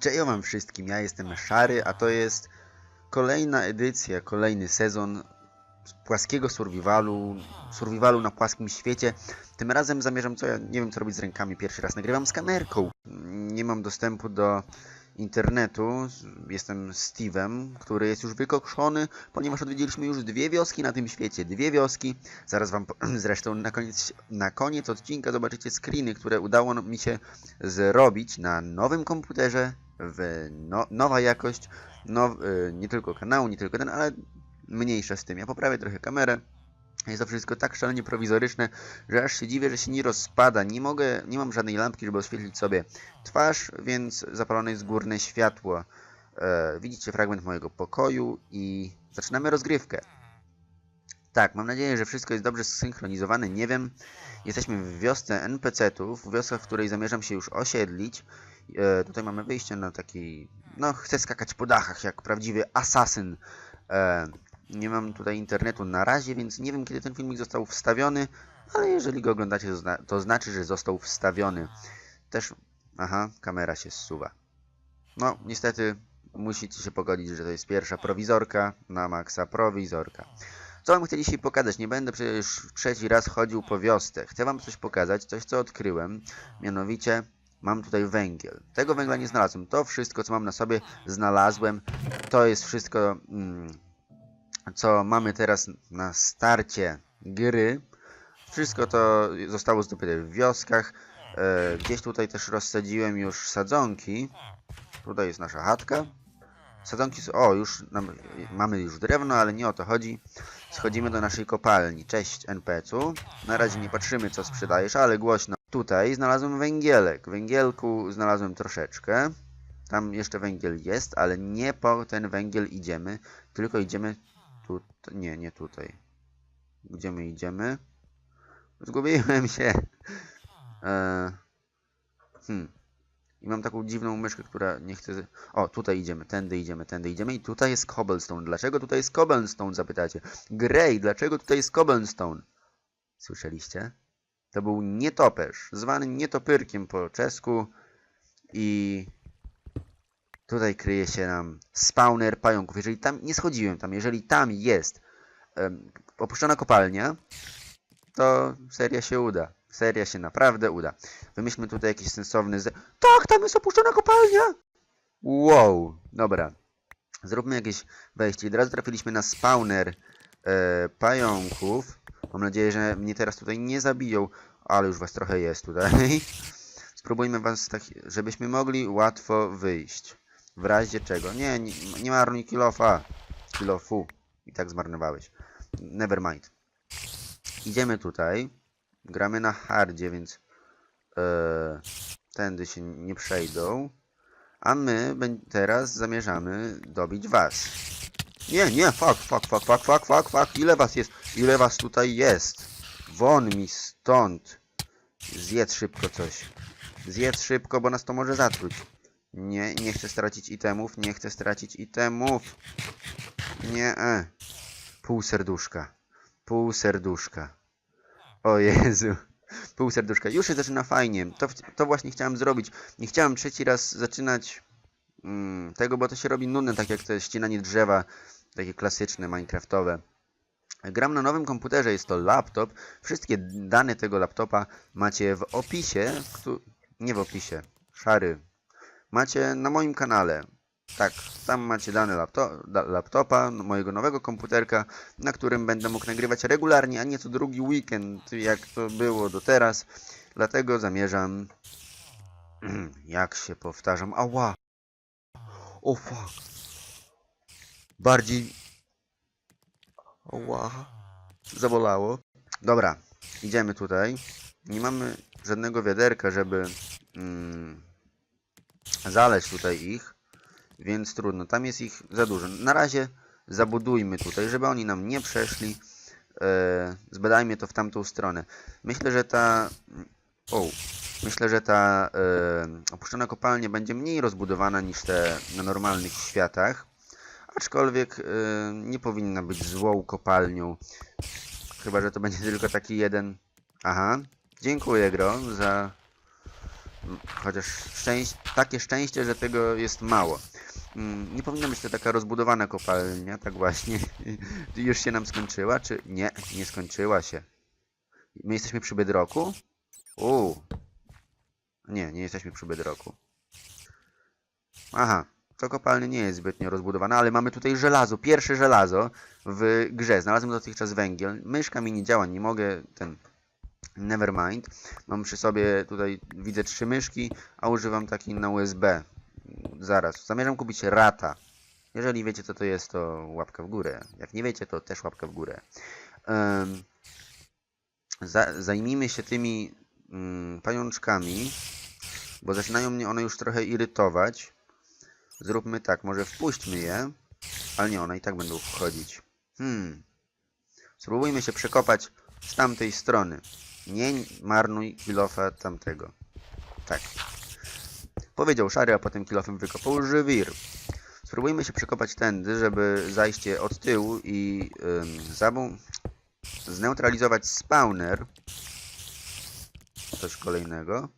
Cześć wam wszystkim, ja jestem Szary, a to jest kolejna edycja, kolejny sezon płaskiego survivalu, survivalu na płaskim świecie. Tym razem zamierzam, co ja nie wiem co robić z rękami, pierwszy raz nagrywam z kamerką. Nie mam dostępu do internetu, jestem Steve'em, który jest już wykokszony, ponieważ odwiedziliśmy już dwie wioski na tym świecie, dwie wioski. Zaraz wam zresztą na koniec, na koniec odcinka zobaczycie screeny, które udało mi się zrobić na nowym komputerze, w no, nowa jakość, now, nie tylko kanału, nie tylko ten, ale mniejsza z tym. Ja poprawię trochę kamerę. Jest to wszystko tak szalenie prowizoryczne, że aż się dziwię, że się nie rozpada. Nie mogę, nie mam żadnej lampki, żeby oświetlić sobie twarz, więc zapalone jest górne światło. E, widzicie fragment mojego pokoju i zaczynamy rozgrywkę. Tak, mam nadzieję, że wszystko jest dobrze zsynchronizowane. Nie wiem. Jesteśmy w wiosce NPC-ów, wioska, w której zamierzam się już osiedlić. E, tutaj mamy wyjście na taki... No, chcę skakać po dachach, jak prawdziwy asasyn. E, nie mam tutaj internetu na razie, więc nie wiem, kiedy ten filmik został wstawiony, ale jeżeli go oglądacie, to, zna to znaczy, że został wstawiony. Też... Aha, kamera się zsuwa. No, niestety musicie się pogodzić, że to jest pierwsza prowizorka na maksa prowizorka. Co wam chcę dzisiaj pokazać? Nie będę przecież trzeci raz chodził po wiosce. Chcę wam coś pokazać, coś co odkryłem. Mianowicie mam tutaj węgiel. Tego węgla nie znalazłem. To wszystko, co mam na sobie, znalazłem. To jest wszystko, mm, co mamy teraz na starcie gry. Wszystko to zostało zdobyte w wioskach. E, gdzieś tutaj też rozsadziłem już sadzonki. Tutaj jest nasza chatka. Sadzonki są... O, już mamy już drewno, ale nie o to chodzi. Schodzimy do naszej kopalni. Cześć NPC-u. Na razie nie patrzymy co sprzedajesz, ale głośno. Tutaj znalazłem węgielek. Węgielku znalazłem troszeczkę. Tam jeszcze węgiel jest, ale nie po ten węgiel idziemy, tylko idziemy tu... Nie, nie tutaj. Gdzie my idziemy? Zgubiłem się. Eee, hmm. I mam taką dziwną myszkę, która nie chce... O, tutaj idziemy, tędy idziemy, tędy idziemy i tutaj jest cobblestone. Dlaczego tutaj jest cobblestone, zapytacie? Grey, dlaczego tutaj jest cobblestone? Słyszeliście? To był nietoperz, zwany nietopyrkiem po czesku i tutaj kryje się nam spawner pająków. Jeżeli tam, nie schodziłem tam, jeżeli tam jest em, opuszczona kopalnia, to seria się uda. Seria się naprawdę uda. Wymyślmy tutaj jakiś sensowny z... Tak, tam jest opuszczona kopalnia! Wow, dobra. Zróbmy jakieś wejście. Od razu trafiliśmy na spawner e, pająków. Mam nadzieję, że mnie teraz tutaj nie zabiją, ale już was trochę jest tutaj. Spróbujmy was tak, żebyśmy mogli łatwo wyjść. W razie czego. Nie, nie, nie marnuj kilofa. Kilofu. I tak zmarnowałeś. Never mind. Idziemy tutaj. Gramy na hardzie, więc e, tędy się nie przejdą. A my teraz zamierzamy dobić was. Nie, nie, fuck, fuck, fuck, fuck, fuck, fuck, fuck. Ile was jest? Ile was tutaj jest? Won mi stąd. Zjedz szybko coś. Zjedz szybko, bo nas to może zatruć. Nie, nie chcę stracić itemów, nie chcę stracić itemów. Nie, e. Pół serduszka. Pół serduszka. O Jezu. Pół serduszka. Już się zaczyna fajnie. To, to właśnie chciałem zrobić. Nie chciałem trzeci raz zaczynać mm, tego, bo to się robi nudne, tak jak to ścinanie drzewa, takie klasyczne, minecraftowe. Gram na nowym komputerze, jest to laptop. Wszystkie dane tego laptopa macie w opisie. Nie w opisie, szary. Macie na moim kanale. Tak, tam macie dane lapto da- laptopa, mojego nowego komputerka, na którym będę mógł nagrywać regularnie, a nie co drugi weekend, jak to było do teraz. Dlatego zamierzam, jak się powtarzam, ała, o fuck, bardziej, ała, zabolało. Dobra, idziemy tutaj. Nie mamy żadnego wiaderka, żeby mm, zaleć tutaj ich, więc trudno. Tam jest ich za dużo. Na razie zabudujmy tutaj, żeby oni nam nie przeszli. E, zbadajmy to w tamtą stronę. Myślę, że ta... O, myślę, że ta e, opuszczona kopalnia będzie mniej rozbudowana niż te na normalnych światach. Aczkolwiek e, nie powinna być złą kopalnią. Chyba, że to będzie tylko taki jeden... Aha. Dziękuję, Gro, za Chociaż szczęś takie szczęście, że tego jest mało. Mm, Nie powinna być to taka rozbudowana kopalnia, tak właśnie. Już się nam skończyła, czy... Nie, nie skończyła się. My jesteśmy przy Bedroku? Uuu. Nie, nie jesteśmy przy Bedroku. Aha, to kopalnia nie jest zbytnio rozbudowana, ale mamy tutaj żelazo, pierwsze żelazo w grze. Znalazłem dotychczas węgiel. Myszka mi nie działa, nie mogę ten... Nevermind. Mam przy sobie tutaj, widzę trzy myszki, a używam taki na USB. Zaraz, zamierzam kupić rata. Jeżeli wiecie co to jest, to łapka w górę. Jak nie wiecie, to też łapka w górę. Em, za, zajmijmy się tymi mm, pajączkami, bo zaczynają mnie one już trochę irytować. Zróbmy tak, może wpuśćmy je, ale nie, one i tak będą wchodzić. Hmm. Spróbujmy się przekopać z tamtej strony. Nie marnuj kilofa tamtego. Tak. Powiedział szary, a potem kilofem wykopał żywir. Spróbujmy się przekopać tędy, żeby zajście od tyłu i ym, zabą... zneutralizować spawner. Coś kolejnego.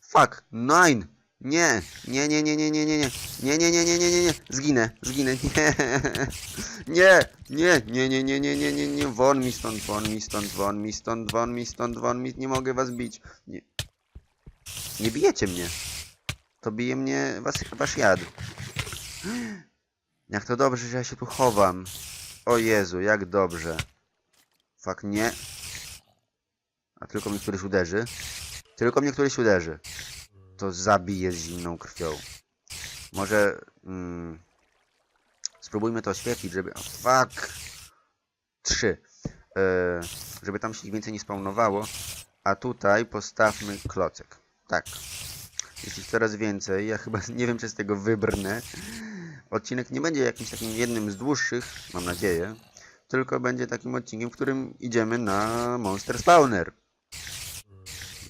Fuck! Nine! Nie! Nie, nie, nie, nie, nie, nie, nie. Nie, nie, nie, nie, nie, nie, nie. Zginę, zginę. Nie. Nie, nie, nie, nie, nie, nie, nie, nie, nie. Won mi stąd, won mi stąd, won mi stąd, won mi stąd, won mi. Nie mogę was bić. Nie. Nie bijecie mnie. To bije mnie was, wasz jad. Jak to dobrze, że ja się tu chowam. O Jezu, jak dobrze. Fak nie. A tylko mnie któryś uderzy. Tylko mnie któryś uderzy. To zabije z zimną krwią. Może... Mm, spróbujmy to oświetlić, żeby... O, fuck! Trzy. E, żeby tam się więcej nie spawnowało. A tutaj postawmy klocek. Tak. Jest ich coraz więcej. Ja chyba nie wiem, czy z tego wybrnę. Odcinek nie będzie jakimś takim jednym z dłuższych, mam nadzieję. Tylko będzie takim odcinkiem, w którym idziemy na Monster Spawner.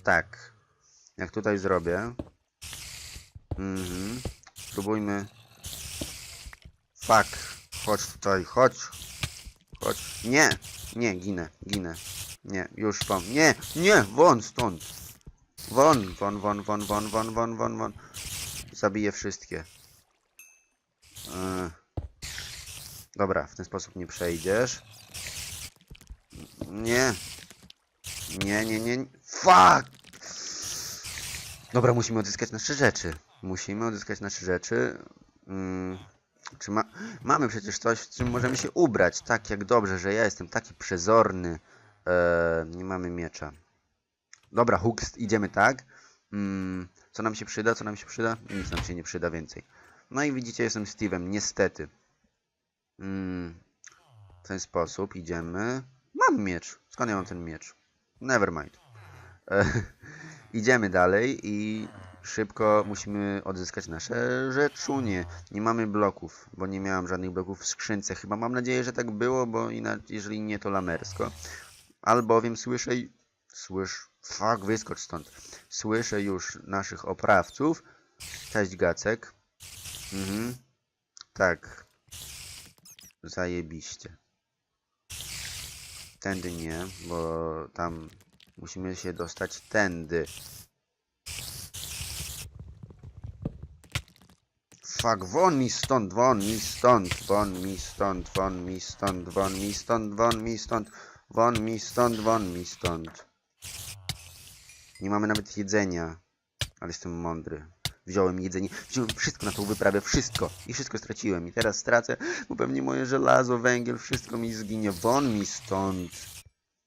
Tak. Jak tutaj zrobię. Mhm. Spróbujmy. Fuck. Chodź tutaj, chodź. Chodź. Nie. Nie, ginę, ginę. Nie, już stąd. Nie, nie, won stąd. Won, won, won, won, won, won, won, won, won. Zabiję wszystkie. Yy. Dobra, w ten sposób nie przejdziesz. Nie. Nie, nie, nie. Fuck! Dobra, musimy odzyskać nasze rzeczy. Musimy odzyskać nasze rzeczy. Mm, czy ma... Mamy przecież coś, w czym możemy się ubrać. Tak, jak dobrze, że ja jestem taki przezorny. Eee, nie mamy miecza. Dobra, Hooks, idziemy tak. Mm, co nam się przyda? Co nam się przyda? Nic nam się nie przyda więcej. No i widzicie, jestem Steve'em, niestety. Mm, w ten sposób idziemy. Mam miecz. Skąd ja mam ten miecz? Nevermind. E, idziemy dalej i szybko musimy odzyskać nasze rzeczunie. Nie mamy bloków, bo nie miałam żadnych bloków w skrzynce. Chyba mam nadzieję, że tak było, bo jeżeli nie, to lamersko. Albowiem słyszę... Słysz... Fuck, wyskocz stąd. Słyszę już naszych oprawców. Cześć, Gacek. Mhm. Tak. Zajebiście. Tędy nie, bo tam musimy się dostać tędy. Fuck, won mi stąd, won mi stąd, won mi stąd, won mi stąd, won mi stąd, won mi stąd, won mi stąd, won mi stąd. Nie mamy nawet jedzenia, ale jestem mądry. Wziąłem jedzenie, wziąłem wszystko na tą wyprawę, wszystko. I wszystko straciłem. I teraz stracę, bo pewnie moje żelazo, węgiel, wszystko mi zginie. Won mi stąd.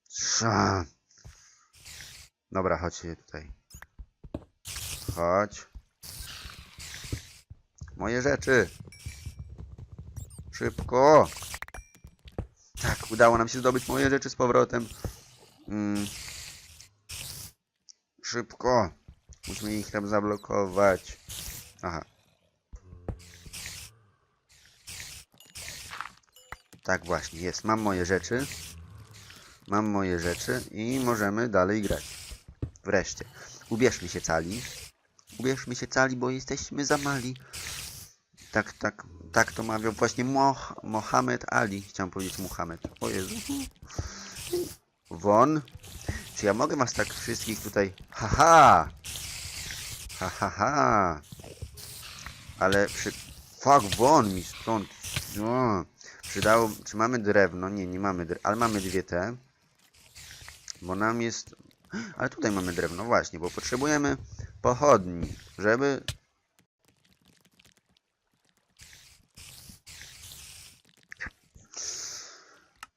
Sza. Dobra, chodźcie tutaj. Chodź. Moje rzeczy. Szybko. Tak, udało nam się zdobyć moje rzeczy z powrotem. Mm. Szybko. Musimy ich tam zablokować. Aha. Tak właśnie, jest. Mam moje rzeczy. Mam moje rzeczy i możemy dalej grać. Wreszcie. Ubierzmy się cali. Ubierzmy się cali, bo jesteśmy za mali. Tak, tak, tak to mawiał właśnie Moh Mohamed Ali. Chciałem powiedzieć Muhammad. O Jezu. Won. Czy ja mogę was tak wszystkich tutaj... Haha! Ha, ha. Ale przy... Fuck, won mi stąd. O. Przydało... Czy mamy drewno? Nie, nie mamy drewno. Ale mamy dwie te. Bo nam jest... Ale tutaj mamy drewno, właśnie, bo potrzebujemy pochodni, żeby...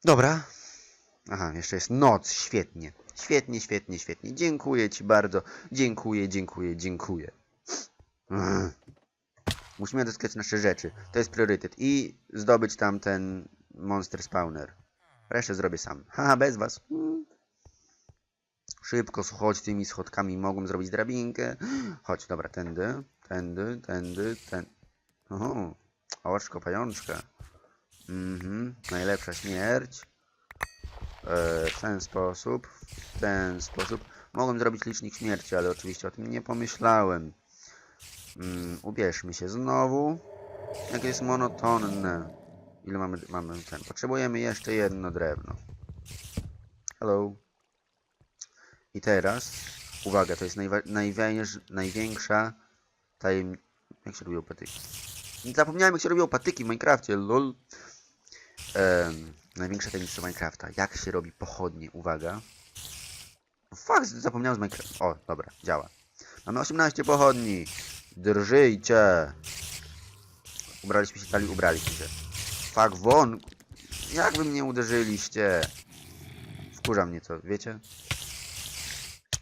Dobra. Aha, jeszcze jest noc, świetnie. Świetnie, świetnie, świetnie. Dziękuję Ci bardzo. Dziękuję, dziękuję, dziękuję. Ugh. Musimy odzyskać nasze rzeczy. To jest priorytet. I zdobyć tam ten monster spawner. Resztę zrobię sam. Haha, bez was. Mm. Szybko chodź tymi schodkami. Mogłem zrobić drabinkę. Chodź, dobra, tędy, tędy, tędy, tędy. Oho, oczko, pajączka. Mhm, najlepsza śmierć. E, w ten sposób, w ten sposób. Mogłem zrobić licznik śmierci, ale oczywiście o tym nie pomyślałem. Mm, ubierzmy się znowu. Jak jest monotonne. Ile mamy, mamy ten? Potrzebujemy jeszcze jedno drewno. Hello. I teraz, uwaga, to jest najwięż- największa tajem... Jak się robią patyki? Zapomniałem jak się robią patyki w Minecrafcie, lol. Największa tajemnica Minecrafta. Jak się robi pochodnie? Uwaga. Fuck, zapomniałem z Minecrafta. O, dobra, działa. Mamy 18 pochodni. Drżyjcie. Ubraliśmy się, dali, ubraliśmy się. Fuck, won. Jak wy mnie uderzyliście? Wkurza mnie to, wiecie?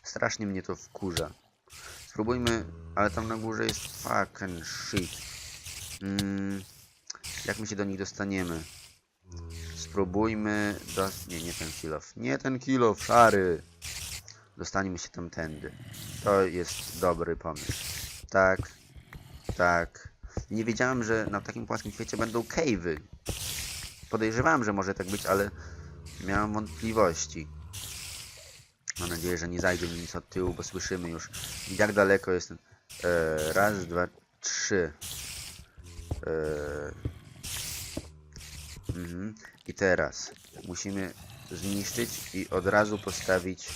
Strasznie mnie to wkurza. Spróbujmy, ale tam na górze jest fucking shit. Mm, jak my się do nich dostaniemy? Spróbujmy do... Nie, nie ten kilof. Nie ten kilof, szary. Dostaniemy się tamtędy. To jest dobry pomysł. Tak. Tak. Nie wiedziałem, że na takim płaskim świecie będą cave'y. Podejrzewałem, że może tak być, ale miałem wątpliwości. Mam nadzieję, że nie zajdzie mi nic od tyłu, bo słyszymy już jak daleko jest ten... E, raz, dwa, trzy. E, mhm. I teraz musimy zniszczyć i od razu postawić...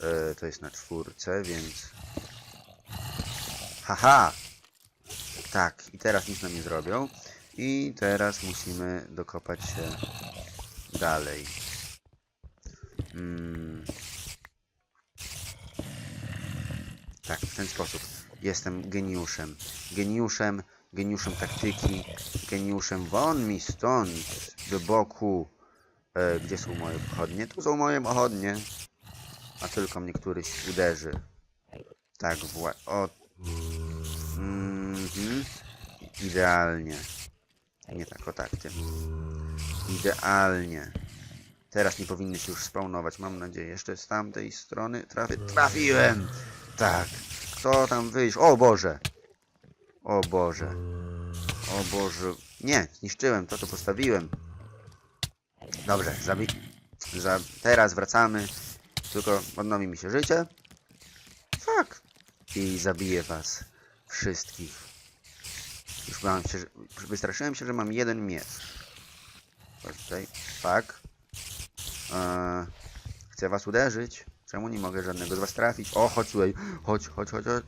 E, to jest na czwórce, więc... Haha! Tak, i teraz nic nam nie zrobią. I teraz musimy dokopać się dalej. Mm. Tak, w ten sposób. Jestem geniuszem. Geniuszem, geniuszem taktyki, geniuszem won mi stąd, do boku. E, gdzie są moje pochodnie? Tu są moje pochodnie. A tylko mnie któryś uderzy. Tak, wła... O. Mhm. Idealnie. Nie tak, o tak, tym. Idealnie. Teraz nie powinny się już spawnować, mam nadzieję. Jeszcze z tamtej strony trafię. Trafiłem! Tak. Kto tam wyjść? O Boże! O Boże. O Boże. Nie, zniszczyłem to, co postawiłem. Dobrze, zabi... Za... Teraz wracamy. Tylko odnowi mi się życie. Fuck. I zabiję was. Wszystkich. Już się, że... Wystraszyłem się, że mam jeden miecz. Tutaj. Eee, chcę was uderzyć. Czemu nie mogę żadnego z was trafić? O, chodź tutaj. Chodź, chodź, chodź, chodź.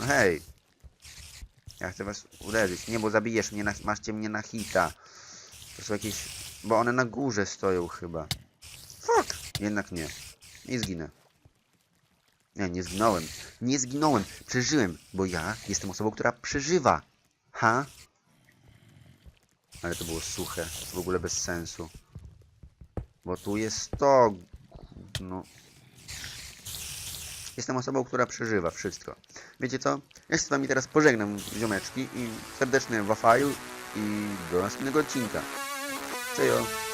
No hej. Ja chcę was uderzyć. Nie, bo zabijesz mnie, na, macie mnie na hita. To są jakieś... Bo one na górze stoją chyba. Fuck. Jednak nie. Nie zginę. Nie, nie zginąłem. Nie zginąłem. Przeżyłem, bo ja jestem osobą, która przeżywa. Ha? Ale to było suche. W ogóle bez sensu. Bo tu jest to... No... Jestem osobą, która przeżywa wszystko. Wiecie co? Ja się z wami teraz pożegnam, ziomeczki, i serdeczny wafaju i do następnego odcinka. Cześć!